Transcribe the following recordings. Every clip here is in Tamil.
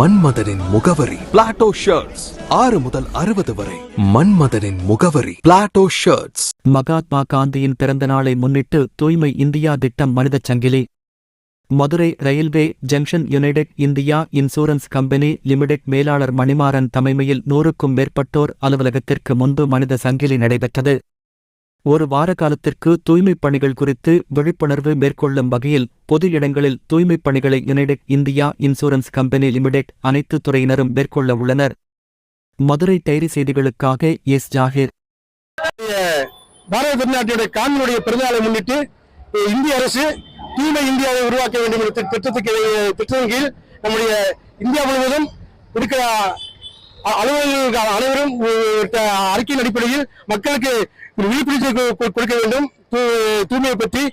மன்மதனின் முகவரி. பிளாட்டோ ஷர்ட்ஸ் ஆறு முதல் அறுபது வரை. மன்மதனின் முகவரி. பிளாட்டோ ஷர்ட்ஸ் மகாத்மா காந்தியின் பிறந்த நாளை முன்னிட்டு தூய்மை இந்தியா திட்டம் மனிதச் சங்கிலி. Madurai railway junction United India insurance company limited மேலாளர் மணிமாறன் தலைமையில் நூறுக்கும் மேற்பட்டோர் அலுவலகத்திற்கு முன்பு மனித சங்கிலி நடைபெற்றது. ஒரு வார காலத்திற்கு தூய்மைப் பணிகள் குறித்து விழிப்புணர்வு மேற்கொள்ளும் வகையில் பொது இடங்களில் தூய்மைப் பணிகளை United India insurance company limited அனைத்து துறையினரும் மேற்கொள்ள உள்ளனர். மதுரை டைரி செய்திகளுக்காக எஸ். ஜாகிர். பாரத திருநாட்டினுடைய காந்தியினுடைய பிறந்தநாளை முன்னிட்டு இந்திய அரசு தூய்மை இந்தியாவை உருவாக்க வேண்டும் என்ற திட்டத்துக்கு திட்டத்தின் கீழ் நம்முடைய இந்தியா முழுவதும் இருக்கிற அலுவலர்கள் அனைவரும் அறிக்கையின் அடிப்படையில் மக்களுக்கு ஒரு விழிப்புணர்ச்சி கொடுக்க வேண்டும். தூ- தூய்மையை பற்றி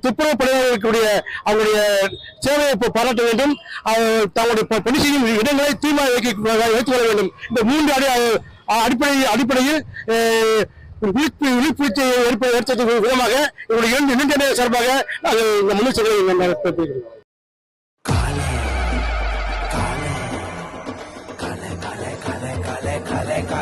துப்புரவு பணியாளர்களுடைய அவங்களுடைய சேவையை பாராட்ட வேண்டும். தங்களுடைய பணி செய்யும் இடங்களை தூய்மை வைத்துக் கொள்ள வேண்டும். இந்த மூன்று அடி அடிப்படை அடிப்படையில் விழிப்புணர்ச்சியை விழிப்பு ஏற்படுத்தும் விதமாக இவருடைய இரண்டு இரண்டு சார்பாக நாங்கள் இந்த முன்னெச்சரிக்கை